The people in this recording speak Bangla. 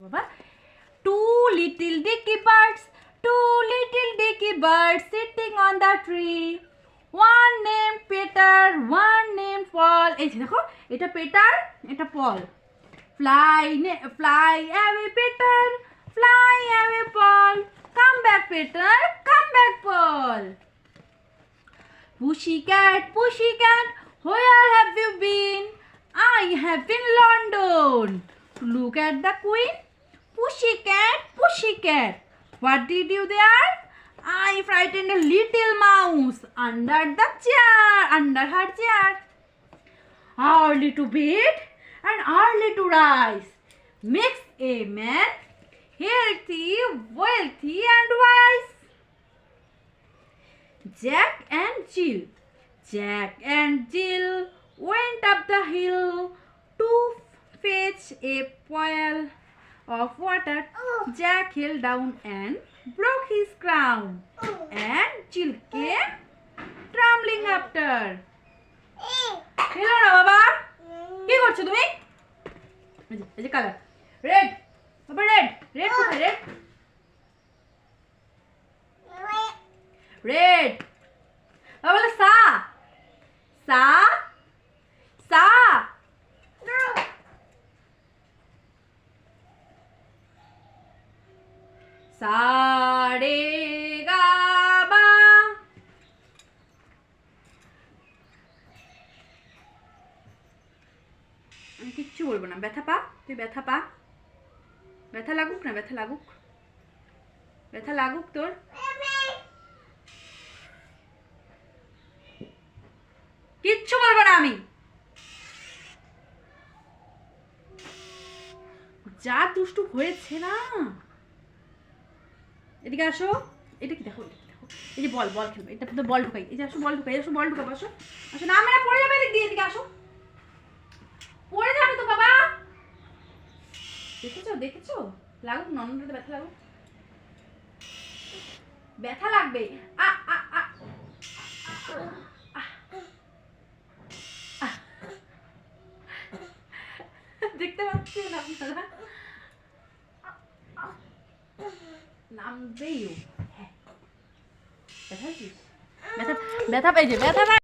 বাবা two little dicky birds two little dicky birds sitting on the tree one named peter one named paul এই যে দেখো এটা পেটার এটা পল fly away peter fly away paul come back peter come back paul Pussycat, pussycat, where have you been? I have been London. To look at the queen. Pussycat, pussycat, what did you there? I frightened a little mouse under the chair, under her chair. Early to bed and early to rise makes a man healthy, wealthy, and wise. Jack and Jill. Jack and Jill went up the hill to fetch a of water. Jack fell down and broke his crown. And Jill came trembling after. Hello না বাবা কি করছো তুমি এই যে এই যে কালার রেড বাবা রেড রেড কোথায় রেড রেড বাবা বলে সা সা সা সা রে আমি কিচ্ছু বলব না। ব্যথা পা? তুই ব্যথা পা? ব্যথা লাগুক না? ব্যথা লাগুক। ব্যথা লাগুক তোর? কিচ্ছু বলব না আমি। যা দুষ্টু হয়েছে না। এদিকে আসো। এটা কি? দেখো এই যে বল বল খেলবে। এটা তো বল ঢুকাই। এই যে আসো, বল ঢুকাই। আসো, বল ঢুকাবো, আসো। আসো না, আমরা পড়ে যাবে এদিক দিয়ে, এদিকে আসো। পড়ে যাবে তো, বাবা। দেখেছ দেখেছ? লাগুক ননটাতে ব্যথা লাগুক। ব্যথা লাগবে। আ আ আ। দেখতে পাচ্ছেন আপনারা? نعم بيو ما تب ما تب اجي ما تب